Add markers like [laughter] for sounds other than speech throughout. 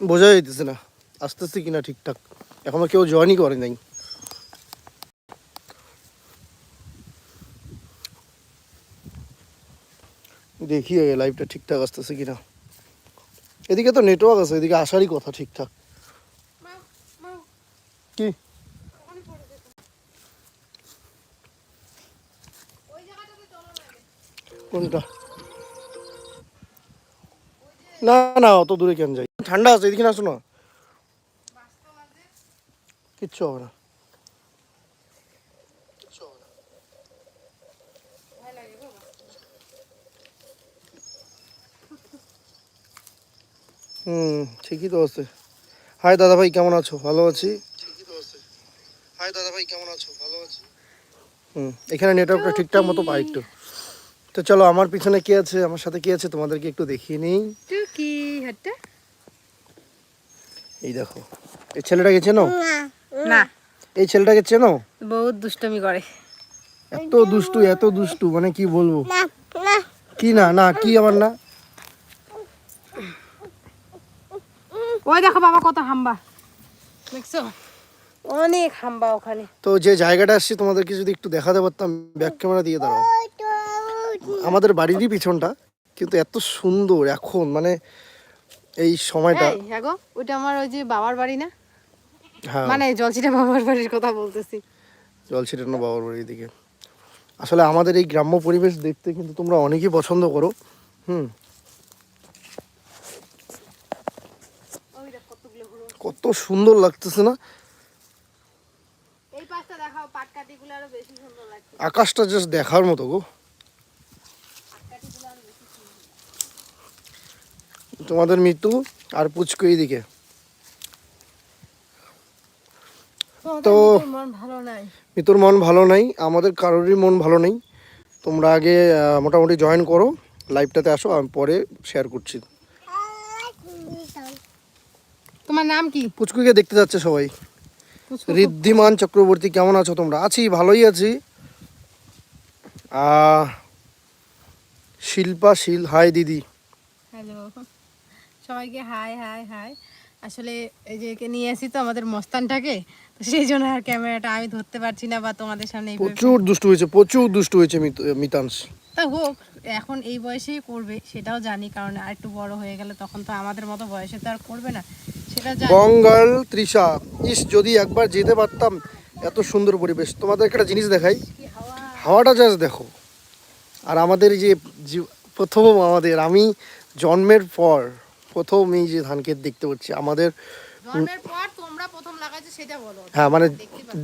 বোঝা যাইতেছে না। আসতেছে কিনা ঠিকঠাক। এখনও কেউ জয়েনই করে নাই। দেখি লাইভটা ঠিকঠাক আসতেছে কিনা। এদিকে তো নেটওয়ার্ক আছে, এদিকে আসারই কথা ঠিকঠাক। কি? কোনটা? না না, অত দূরে কেন যাই? ঠান্ডা আছে এদিকে না। কিচ্ছু হবে না। কিচ্ছু হবে না। হুম ঠিকই তো আছে। হাই দাদা ভাই কেমন আছো? ভালো আছি? ঠিকই তো আছে। হাই দাদা ভাই কেমন আছো? ভালো আছি। হুম এখানে নেটওয়ার্কটা ঠিকঠাক মতো পাই একটু। তো চলো আমার পিছনে কে আছে? আমার সাথে কে আছে? তোমাদেরকে একটু দেখিয়ে নিই। টুকি হাটটা? এই দেখো। এই ছেলেটাকে চেনো? না। এই ছেলেটাকে চেনো? বহুত দুষ্টমি করে। এত দুষ্টু এত দুষ্টু মানে কি বলব? কি না না কি আমার না? ওই দেখো বাবা কত হাম্বা। দেখছ? অনেক হাম্বা ওখানে। তো যে জায়গাটা আসছি তোমাদেরকে যদি একটু দেখাতে পারতাম ব্যাক ক্যামেরা দিয়ে দাঁড়াও। আমাদের বাড়িরই পিছনটা কিন্তু এত সুন্দর এখন মানে এই সময়টা হ্যাঁ ওইটা আমার ওই যে বাবার বাড়ি না? হ্যাঁ। মানে জলছিটা বাবার বাড়ির কথা বলতেছি। জল না বাবার বাড়ির দিকে। আসলে আমাদের এই গ্রাম্য পরিবেশ দেখতে কিন্তু তোমরা অনেকেই পছন্দ করো। হুম। কত সুন্দর লাগতেছে না? এই পাশটা দেখাও পাটকাঠিগুলো আরও বেশি সুন্দর লাগছে। আকাশটা জাস্ট দেখার মতো গো। তোমাদের মৃত্যু আর পুচকু এইদিকে। তো মৃত্যুর মন ভালো নাই। আমাদের কারোরই মন ভালো নেই। তোমরা আগে মোটামুটি জয়েন করো লাইভটাতে আসো আমি পরে শেয়ার করছি। তোমার নাম কি? পুচকুকে দেখতে যাচ্ছে সবাই। ঋদ্ধিমান চক্রবর্তী কেমন আছো তোমরা? আছি ভালোই আছি। শিল্পা শীল হাই দিদি। হ্যালো সবাইকে হাই হাই হাই। আসলে এই যে নিয়ে আসি তো আমাদের মস্তানটাকে তো সেই জন্য আর ক্যামেরাটা আমি ধরতে পারছি না বা তোমাদের সামনে প্রচুর দুষ্টু হয়েছে প্রচুর দুষ্টু হয়েছে মিত- মিতাংশ তা হোক এখন এই বয়সেই করবে সেটাও জানি কারণ আর একটু বড় হয়ে গেলে তখন তো আমাদের মতো বয়সে তো আর করবে না সেটা জানি। বঙ্গাল তৃষা ইস যদি একবার যেতে পারতাম এত সুন্দর পরিবেশ। তোমাদের একটা জিনিস দেখাই হাওয়াটা জাস্ট দেখো। আর আমাদের এই যে প্রথম আমাদের আমি জন্মের পর প্রথম এই যে ধান ক্ষেত দেখতে পাচ্ছি আমাদের হ্যাঁ মানে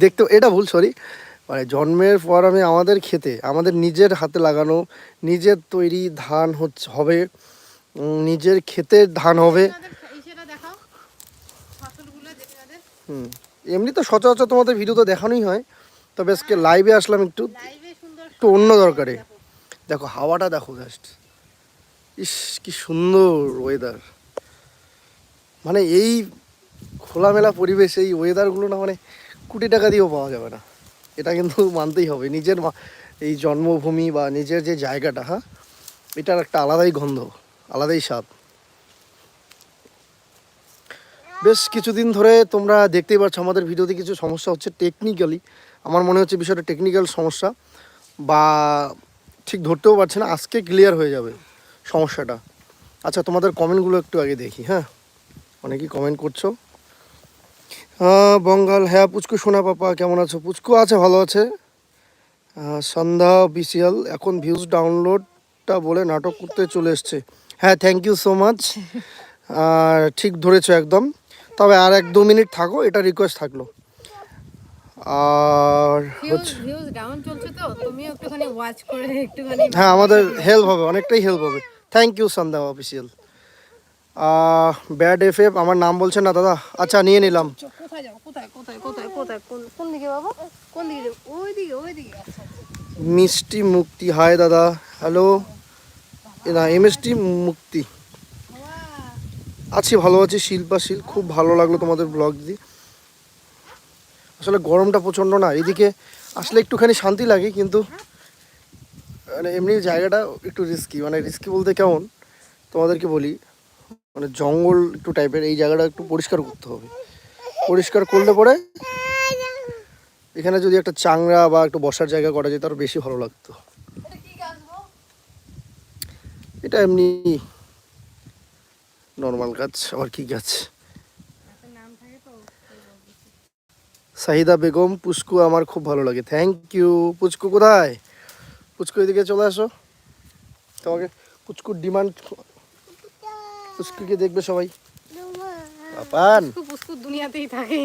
দেখতে এটা ভুল সরি মানে জন্মের পর আমি আমাদের খেতে আমাদের নিজের হাতে লাগানো নিজের তৈরি ধান হচ্ছে হবে নিজের ক্ষেতের ধান হবে। হুম এমনি তো সচরাচর তোমাদের ভিডিও তো দেখানোই হয় তবে আজকে লাইভে আসলাম একটু একটু অন্য দরকারে। দেখো। হাওয়াটা দেখো জাস্ট ইস কি সুন্দর ওয়েদার মানে এই খোলামেলা পরিবেশ এই ওয়েদারগুলো না মানে কোটি টাকা দিয়েও পাওয়া যাবে না। এটা কিন্তু মানতেই হবে। নিজের এই জন্মভূমি বা নিজের যে জায়গাটা হ্যাঁ? এটার একটা আলাদাই গন্ধ, আলাদাই স্বাদ। বেশ কিছুদিন ধরে তোমরা দেখতেই পাচ্ছ আমাদের ভিডিওতে কিছু সমস্যা হচ্ছে টেকনিক্যালি আমার মনে হচ্ছে বিষয়টা টেকনিক্যাল সমস্যা বা ঠিক ধরতেও পারছে না। আজকে ক্লিয়ার হয়ে যাবে সমস্যাটা। আচ্ছা তোমাদের কমেন্টগুলো একটু আগে দেখি হ্যাঁ? অনেকেই কমেন্ট করছ। বঙ্গাল হ্যাঁ পুচকু সোনা পাপা কেমন আছো? পুচকু আছে ভালো আছে। সন্ধ্যা অফিসিয়াল এখন ভিউজ ডাউনলোডটা বলে নাটক করতে চলে এসছে। হ্যাঁ থ্যাংক ইউ সো মাচ আর ঠিক ধরেছো একদম। তবে আর এক দু মিনিট থাকো এটা রিকোয়েস্ট থাকল। আর হচ্ছে হ্যাঁ আমাদের হেল্প হবে অনেকটাই হেল্প হবে। Thank you Sandhya official bad F F আমার নাম বলছেন না দাদা? আচ্ছা নিয়ে নিলাম। মিষ্টি মুক্তি হায় দাদা। হ্যালো না এম এমএসটি মুক্তি। আছি ভালো আছি। শিল্পা শিল খুব ভালো লাগল তোমাদের ব্লগ দিদি আসলে গরমটা প্রচণ্ড না এদিকে আসলে একটুখানি শান্তি লাগে কিন্তু মানে এমনি জায়গাটা একটু রিস্কি মানে রিস্কি বলতে কেমন তোমাদেরকে বলি। মানে জঙ্গল একটু টাইপের এই জায়গাটা একটু পরিষ্কার করতে হবে। পরিষ্কার করলে পরে এখানে যদি একটা চাংড়া বা একটু বসার জায়গা করা যেত আরও বেশি ভালো লাগতো। এটা এমনি নর্মাল গাছ আবার কি গাছ সাহিদা বেগম পুচকু আমার খুব ভালো লাগে। থ্যাংক ইউ পুচকু কোথায়? পুচকু এদিকে চলে আসো। তোমাকে পুচকুর ডিমান্ড পুচকুকে দেখবে সবাই। পাপান। পুষ্কু পুষ্কু দুনিয়াতেই থাকে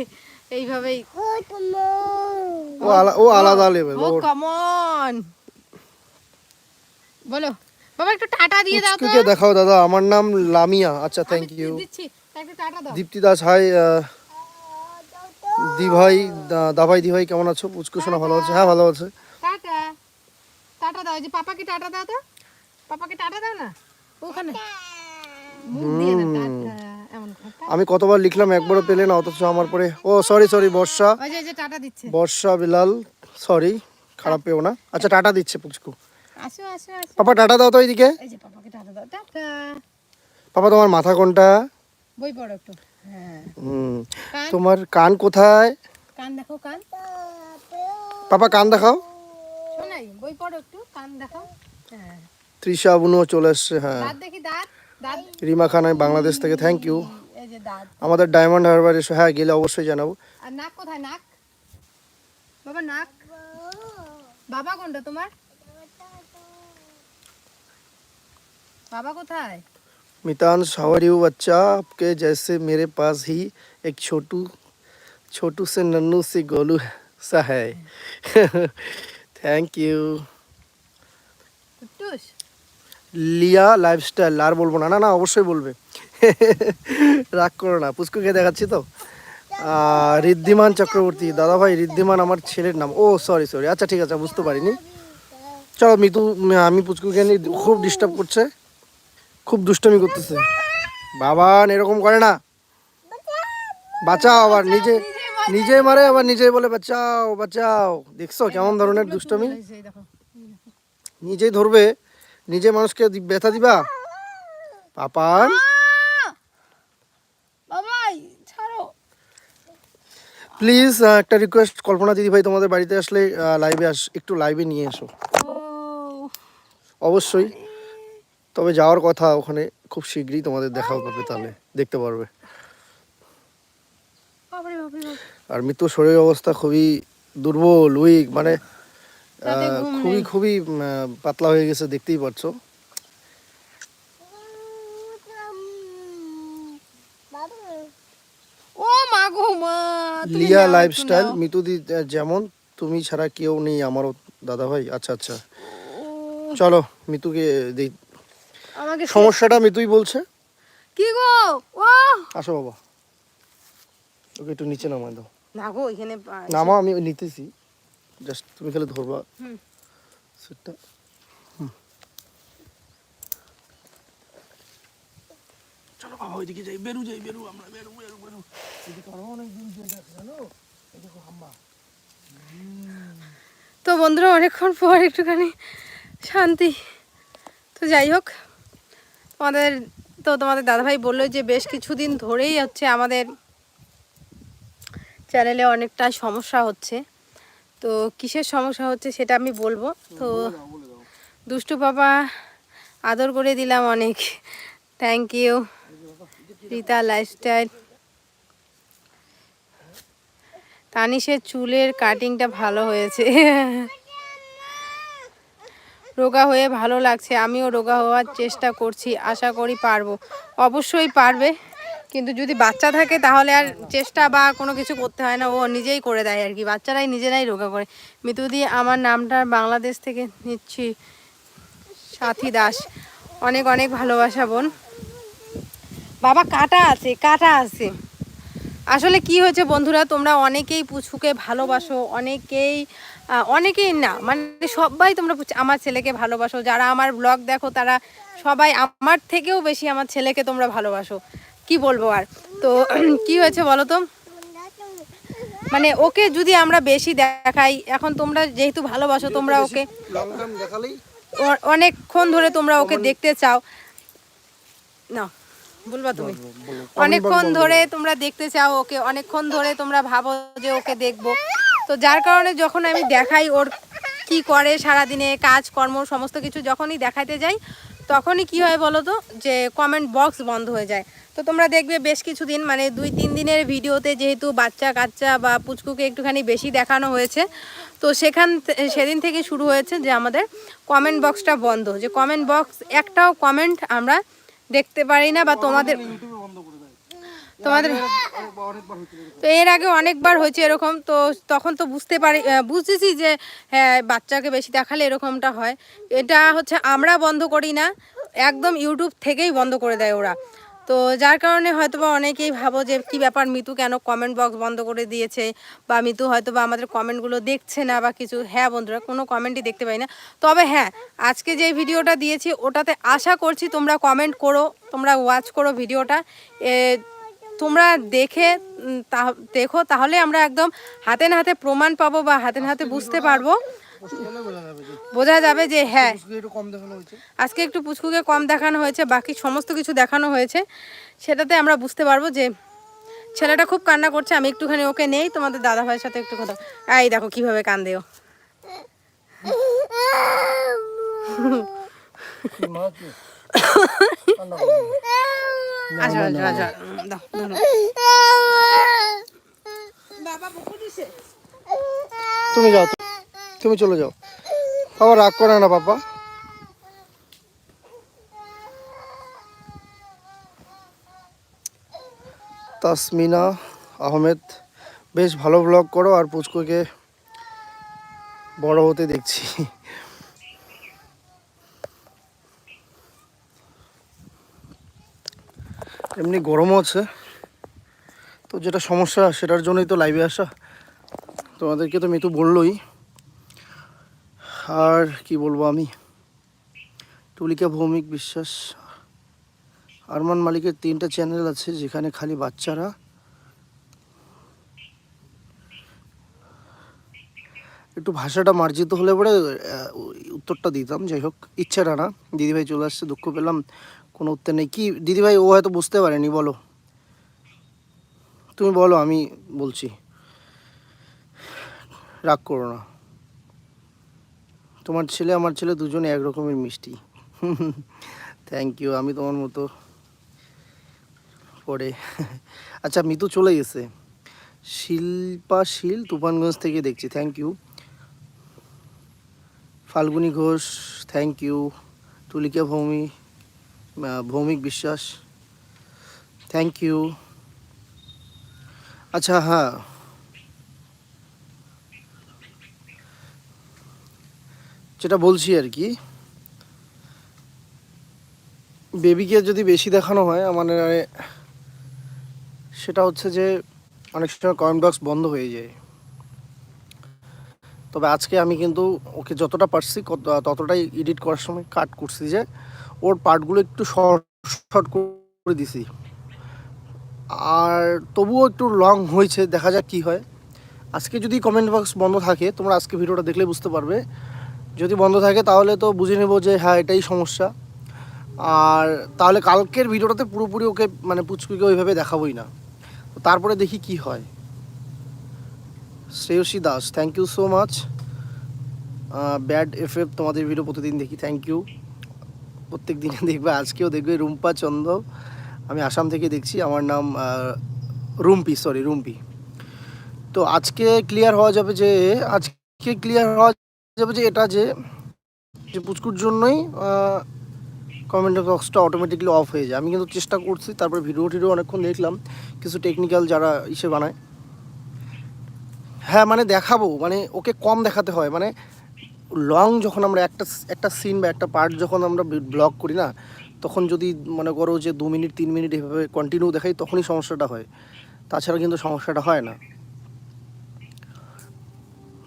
এইভাবেই। ও আলা ও আলাদা লেভেল ও কমন বলো বাবা একটু টাটা দিয়ে দাও তো। দেখাও দাদা আমার নাম লামিয়া। আচ্ছা thank you Dipti Das hi দিভাই দা- দাভাই দিভাই কেমন আছো? পুচকু শোনা ভালো আছে? হ্যাঁ ভালো আছে। টাটা। টাটা দাও যে পাপাকে টাটা দাও তো। পাপাকে টাটা দাও না। ওখানে। আমি কতবার লিখলাম একবারও পেলে না অথচ আমার পরে ও sorry sorry Barsha. Barsha Bilal sorry খারাপ পেও না। আচ্ছা টাটা দিচ্ছে পুচকু। পাপা টাটা দাও তো এইদিকে। পাপা তোমার মাথা কোনটা? বই পড়ো একটু। হ্যাঁ। তোমার কান কোথায়? কান দেখো কান। পাপা কান দেখাও। শোনাই বই পড়ো একটু কান দেখাও। হ্যাঁ। তৃষা বুনুও চলে এসছে হ্যাঁ। দেখি দাঁত। দাঁত রিমা খানায় বাংলাদেশ থেকে থ্যাংক ইউ এই যে দাঁত আমাদের ডায়মন্ড হারবার এসো হ্যাঁ গেলে অবশ্যই জানাবো আর নাক কোথায় নাক বাবা নাক বাবা কোনটা তোমার বাবা কোথায় मितान हाउ यू बच्चा आपके जैसे मेरे पास ही एक छोटू छोटू से नन्नू से गोलू सा है থ্যাংক ইউ কুট্টুস লিয়া লাইফস্টাইল আর বলব না। না না, অবশ্যই বলবে। রাগ করো না পুষ্কুকে দেখাচ্ছি তো। ঋদ্ধিমান চক্রবর্তী দাদা ভাই ঋদ্ধিমান আমার ছেলের নাম। ও সরি সরি আচ্ছা ঠিক আছে, বুঝতে পারিনি। চলো, মিতু আমি পুচকুকে নিয়ে খুব ডিস্টার্ব করছে, খুব দুষ্টমি করতেছে। বাবান এরকম করে না। বাঁচাও আবার, নিজে নিজে মারে, আবার নিজে বলে বাঁচাও বাঁচাও। দেখছ, কেমন ধরনের দুষ্টামি? নিজেই ধরবে। নিজে মানুষকে ব্যথা দিবা? পাপান প্লিজ একটা রিকোয়েস্ট কল্পনা দিদি ভাই তোমাদের বাড়িতে আসলে লাইভে আস একটু লাইভে নিয়ে এসো। অবশ্যই। তবে যাওয়ার কথা ওখানে খুব শীঘ্রই তোমাদের দেখা পাবে তাহলে দেখতে পারবে। আর মৃত্যু শরীর অবস্থা খুবই দুর্বল উইক মানে খুবই খুবই পাতলা হয়ে গেছে দেখতেই পাচ্ছ ও মা গো মা লিয়া লাইফস্টাইল নাও। মিতু দি আহ, যেমন তুমি ছাড়া কেউ নেই আমারও দাদা ভাই আচ্ছা আচ্ছা। চলো মিতুকে দেই আমাকে সমস্যাটা মিতুই বলছে। কি গো? ও! আসো বাবা। ওকে একটু নিচে নামাই দাও। না গো এখানে নামা আমি নিতেছি। জাস্ট তুমি খালি ধরবা। হুম। সেটটা চলো বাবা ওইদিকে যাই। বেরু যাই বেরু আমরা বেরু বেরু বেরু। এদিকে আরও অনেক দূর জায়গা আছে জানো? এই দেখো তো বন্ধুরা অনেকক্ষণ পর একটুখানি শান্তি। তো যাই হোক তোমাদের তো তোমাদের দাদাভাই বলল যে বেশ কিছুদিন ধরেই হচ্ছে আমাদের চ্যানেলে অনেকটা সমস্যা হচ্ছে। তো কিসের সমস্যা হচ্ছে সেটা আমি বলব। তো দুষ্টু বাবা আদর করে দিলাম অনেক। থ্যাংক ইউ রীতা লাইফস্টাইল তানিশের চুলের কাটিংটা ভালো হয়েছে। রোগা হয়ে ভালো লাগছে আমিও রোগা হওয়ার চেষ্টা করছি আশা করি পারব। অবশ্যই পারবে। কিন্তু যদি বাচ্চা থাকে তাহলে আর চেষ্টা বা কোনো কিছু করতে হয় না। ও নিজেই করে দেয় আর কি। বাচ্চারাই নিজেরাই রোগা করে। মিতুদি আমার নামটা বাংলাদেশ থেকে নিচ্ছি, সাথী দাস। অনেক অনেক ভালোবাসা বোন। বাবা, কাটা আছে কাটা আছে। আসলে কি হয়েছে বন্ধুরা, তোমরা অনেকেই পুচকুকে ভালোবাসো, অনেকেই অনেকেই না মানে সবাই তোমরা আমার ছেলেকে ভালোবাসো। যারা আমার ব্লগ দেখো, তারা সবাই আমার থেকেও বেশি আমার ছেলেকে তোমরা ভালোবাসো। কি বলব আর? তো [clears throat] কি হয়েছে বলো তো? মানে ওকে যদি আমরা বেশি দেখাই এখন তোমরা যেহেতু ভালোবাসো তোমরা ওকে অনেকক্ষণ ধরে তোমরা ওকে দেখতে চাও। না বলবা তুমি। অনেকক্ষণ ধরে তোমরা দেখতে চাও ওকে অনেকক্ষণ ধরে তোমরা ভাবো যে ওকে দেখব। তো যার কারণে যখন আমি দেখাই ওর কি করে সারাদিনে কাজ কর্ম সমস্ত কিছু যখনই দেখাতে যাই তখনই কি হয় বলো তো? যে কমেন্ট বক্স বন্ধ হয়ে যায়। তো তোমরা দেখবে বেশ কিছুদিন মানে দুই তিন দিনের ভিডিওতে যেহেতু বাচ্চা কাচ্চা বা পুচকুকে একটুখানি বেশি দেখানো হয়েছে, তো সেখান সেদিন থেকে শুরু হয়েছে যে আমাদের কমেন্ট বক্সটা বন্ধ। যে কমেন্ট বক্স একটাও কমেন্ট আমরা দেখতে পারি না বা তোমাদের ইউটিউবে বন্ধ করে দেয় তোমাদের। তো এর আগে অনেকবার হয়েছে এরকম, তো তখন তো বুঝতে পারি বুঝেছি যে হ্যাঁ বাচ্চাকে বেশি দেখালে এরকমটা হয়। এটা হচ্ছে আমরা বন্ধ করি না, একদম ইউটিউব থেকেই বন্ধ করে দেয় ওরা। তো যার কারণে হয়তো বা অনেকেই ভাবো যে, কি ব্যাপার মিতু কেন কমেন্ট বক্স বন্ধ করে দিয়েছে? বা মিতু হয়তো বা আমাদের কমেন্টগুলো দেখছে না বা কিছু হ্যাঁ বন্ধুরা, কোনো কমেন্টই দেখতে পাই না। তবে হ্যাঁ আজকে যে ভিডিওটা দিয়েছি, ওটাতে আশা করছি তোমরা কমেন্ট করো, তোমরা ওয়াচ করো ভিডিওটা। তোমরা দেখে তা- দেখো তাহলে আমরা একদম হাতে না হাতে প্রমাণ পাবো বা হাতে না হাতে বুঝতে পারব। বোঝা যাবে যে হ্যাঁ আজকে একটু পুচকুকে কম দেখানো হয়েছে বাকি সমস্ত কিছু দেখানো হয়েছে। সেটাতে আমরা বুঝতে পারব যে ছেলেটা খুব কান্না করছে আমি একটুখানি ওকে নেই তোমাদের দাদা ভাইয়ের সাথে একটু কথা। এই দেখো কীভাবে কান্দেও [laughs] [laughs] [laughs] কি? তুমি যাও, তুমি চলে যাও। বাবা, রাগ করে না বাবা। তাসমিনা আহমেদ, বেশ ভালো ব্লগ করো আর পুচকুকে বড় হতে দেখছি। এমনি গরমও আছে। তো যেটা সমস্যা, সেটার জন্যই তো লাইভে আসা। তোমাদেরকে তো মিতু বললোই। আর কি বলব আমি? টুলিকা ভৌমিক বিশ্বাস। আরমান মালিকের তিনটা চ্যানেল আছে, যেখানে খালি বাচ্চারা। একটু ভাষাটা মার্জিত হলে পরে উত্তরটা দিতাম। যাই হোক ইচ্ছাটা না দিদিভাই চলে আসছে, দুঃখ পেলাম। কোনো উত্তর নেই। কি, দিদিভাই, ও হয়তো বুঝতে পারেনি, বলো। তুমি বলো, আমি বলছি। রাগ করো না। তোমার ছেলে, আমার ছেলে দুজনে এক রকমের মিষ্টি। থ্যাংক ইউ আমি তোমার মতো পরে। আচ্ছা মিতু চলে গেছে। শিল্পা শীল, তুফানগঞ্জ থেকে দেখছি। Thank you Falguni Ghosh thank you Tulika Bhowmi Bhowmik Biswas. Thank you আচ্ছা হ্যাঁ। যেটা বলছি আর কি, বেবিকে যদি বেশি দেখানো হয় মানে সেটা হচ্ছে যে অনেক সময় কমেন্ট বক্স বন্ধ হয়ে যায়। তবে আজকে আমি কিন্তু ওকে যতটা পারছি ততটাই এডিট করার সময় কাট করছি যে ওর পার্টগুলো একটু শর্ট শর্ট করে দিছি। আর তবুও একটু লং হয়েছে, দেখা যাক কী হয়। আজকে যদি কমেন্ট বক্স বন্ধ থাকে, তোমরা আজকে ভিডিওটা দেখলে বুঝতে পারবে। যদি বন্ধ থাকে, তাহলে তো বুঝে নেব যে হ্যাঁ এটাই সমস্যা। আর তাহলে কালকের ভিডিওটাতে পুরোপুরি ওকে মানে পুচকুকে ওইভাবে দেখাবোই না। তারপরে দেখি কি হয়। Shreyasi Das thank you so much bad F তোমাদের ভিডিও প্রতিদিন দেখি থ্যাংক ইউ প্রত্যেক দিনে দেখবে, আজকেও দেখবে রুম্পা চন্দ আমি আসাম থেকে দেখছি, আমার নাম রুম্পি সরি রুম্পি। তো আজকে ক্লিয়ার হওয়া যাবে যে, আজকে ক্লিয়ার হওয়া যাবে যে এটা যে যে পুচকুর জন্যই কমেন্ট বক্সটা অটোমেটিকলি অফ হয়ে যায়। আমি কিন্তু চেষ্টা করছি, তারপরে ভিডিও টিডিও অনেকক্ষণ দেখলাম, কিছু টেকনিক্যাল যারা ইসে বানায়। হ্যাঁ মানে দেখাবো মানে ওকে কম দেখাতে হয় মানে লং যখন আমরা একটা একটা সিন বা একটা পার্ট যখন আমরা ব্লগ করি না, তখন যদি মনে করো যে দু মিনিট, তিন মিনিট এভাবে কন্টিনিউ দেখাই, তখনই সমস্যাটা হয়। তাছাড়া কিন্তু সমস্যাটা হয় না।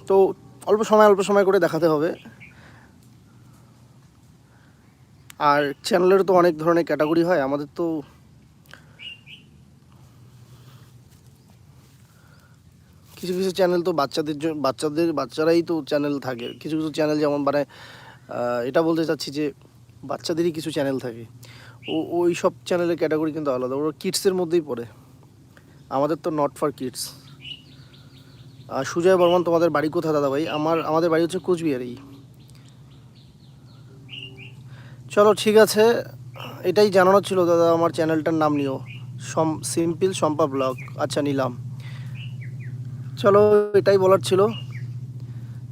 তো অল্প সময় অল্প সময় করে দেখাতে হবে। আর চ্যানেলের তো অনেক ধরনের ক্যাটাগরি হয়, আমাদের তো কিছু কিছু চ্যানেল তো বাচ্চাদের বাচ্চাদের, বাচ্চারাই তো চ্যানেল থাকে। কিছু কিছু চ্যানেল যেমন মানে এটা বলতে চাচ্ছি যে বাচ্চাদেরই কিছু চ্যানেল থাকে। ও ওই সব চ্যানেলের ক্যাটাগরি কিন্তু আলাদা। ওরা কিডসের মধ্যেই পড়ে। আমাদের তো নট ফর কিডস আর সুজয় বর্মন, তোমাদের বাড়ি কোথায় দাদা ভাই আমার, আমাদের বাড়ি হচ্ছে কোচবিহারেই। চলো, ঠিক আছে। এটাই জানানো ছিল দাদা, আমার চ্যানেলটার নাম নিও। সম, সিম্পল শম্পা ব্লগ। আচ্ছা নিলাম। চলো, এটাই বলার ছিল।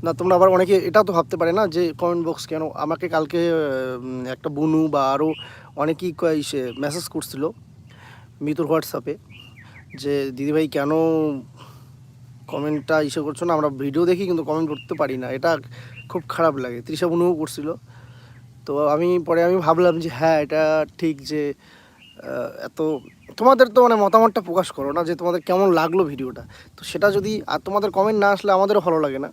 না, তোমরা আবার অনেকে এটাও তো ভাবতে পারে না যে কমেন্ট বক্স কেন? আমাকে কালকে একটা বুনু বা আরও অনেকেই ইসে মেসেজ করছিল মিতুর হোয়াটসঅ্যাপে যে দিদিভাই কেন কমেন্টটা ইসে করছ না? আমরা ভিডিও দেখি, কিন্তু কমেন্ট করতে পারি না। এটা খুব খারাপ লাগে। তৃষা বুনুও করছিল। তো আমি, পরে আমি ভাবলাম যে হ্যাঁ এটা ঠিক যে এত তোমাদের তো মানে মতামতটা প্রকাশ করো না যে তোমাদের কেমন লাগল ভিডিওটা। তো সেটা যদি, আর তোমাদের কমেন্ট না আসলে আমাদেরও ভালো লাগে না।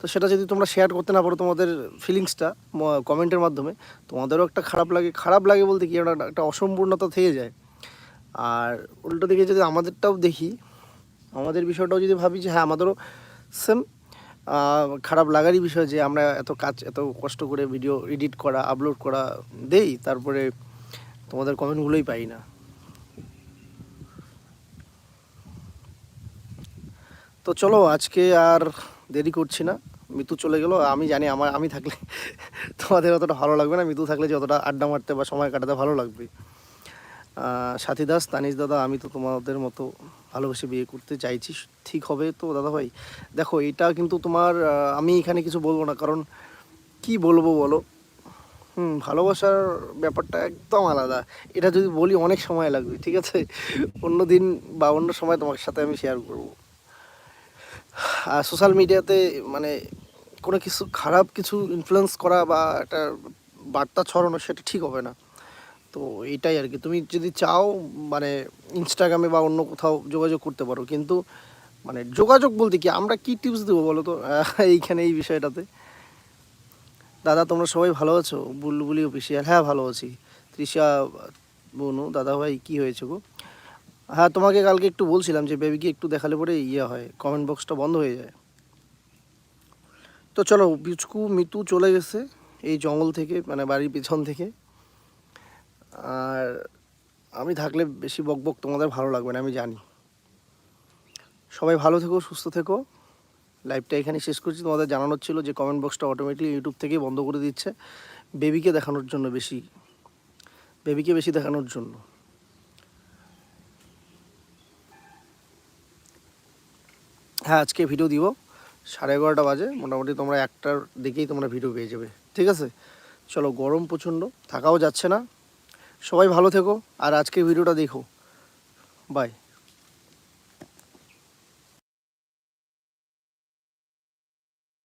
তো সেটা যদি তোমরা শেয়ার করতে না পারো তোমাদের ফিলিংসটা কমেন্টের মাধ্যমে, তোমাদেরও একটা খারাপ লাগে। খারাপ লাগে বলতে কি, একটা অসম্পূর্ণতা থেকে যায়। আর উল্টো দিকে যদি আমাদেরটাও দেখি, আমাদের বিষয়টাও যদি ভাবি যে হ্যাঁ আমাদেরও সেম খারাপ লাগারই বিষয় যে আমরা এত কাজ, এত কষ্ট করে ভিডিও এডিট করা আপলোড করা দেই, তারপরে তোমাদের কমেন্টগুলোই পাই না। তো চলো, আজকে আর দেরি করছি না। মিতু চলে গেল। আমি জানি আমার, আমি থাকলে [laughs] তোমাদের অতটা ভালো লাগবে না। মিতু থাকলে যতটা আড্ডা মারতে বা সময় কাটাতে ভালো লাগবে। সাথী দাস, তানিশ দাদা, আমি তো তোমাদের মতো ভালোবেসে বিয়ে করতে চাইছি। ঠিক হবে তো দাদা ভাই দেখো, এটা কিন্তু তোমার আমি এখানে কিছু বলব না। কারণ কি বলব বলো? হুম, ভালোবাসার ব্যাপারটা একদম আলাদা। এটা যদি বলি, অনেক সময় লাগবে, ঠিক আছে? অন্য দিন বা অন্য সময় তোমার সাথে আমি শেয়ার করব। সোশ্যাল মিডিয়াতে মানে কোনো কিছু খারাপ কিছু ইনফ্লুয়েন্স করা বা একটা বার্তা ছড়ানো সেটা ঠিক হবে না। তো এটাই আর কি। তুমি যদি চাও মানে ইনস্টাগ্রামে বা অন্য কোথাও যোগাযোগ করতে পারো। কিন্তু মানে যোগাযোগ বলতে কি? আমরা কি টিপস দেবো বলো তো? এইখানে এই বিষয়টাতে। দাদা, তোমরা সবাই ভালো আছো? বুলবুলি অফিসিয়াল হ্যাঁ ভালো আছি। তৃষা, বনু দাদা ভাই কী হয়েছে গো? হ্যাঁ তোমাকে কালকে একটু বলছিলাম যে বেবিকে একটু দেখালে পরে ইয়ে হয় কমেন্ট বক্সটা বন্ধ হয়ে যায়। তো চলো, বিচকু, মিতু চলে গেছে এই জঙ্গল থেকে মানে বাড়ির পিছন থেকে। আর আমি থাকলে বেশি বক বক তোমাদের ভালো লাগবে না, আমি জানি। সবাই ভালো থেকো, সুস্থ থেকো। লাইভটা এখানে শেষ করছি। তোমাদের জানানোর ছিল যে কমেন্ট বক্সটা অটোমেটিক ইউটিউব থেকেই বন্ধ করে দিচ্ছে। বেবিকে দেখানোর জন্য বেশি, বেবিকে বেশি দেখানোর জন্য। হ্যাঁ আজকে ভিডিও দিব। সাড়ে এগারোটা বাজে, মোটামুটি তোমরা একটার দিকেই তোমরা ভিডিও পেয়ে যাবে। ঠিক আছে? চলো, গরম প্রচণ্ড, থাকাও যাচ্ছে না। সবাই ভালো থেকো, আর আজকে ভিডিওটা দেখো। বাই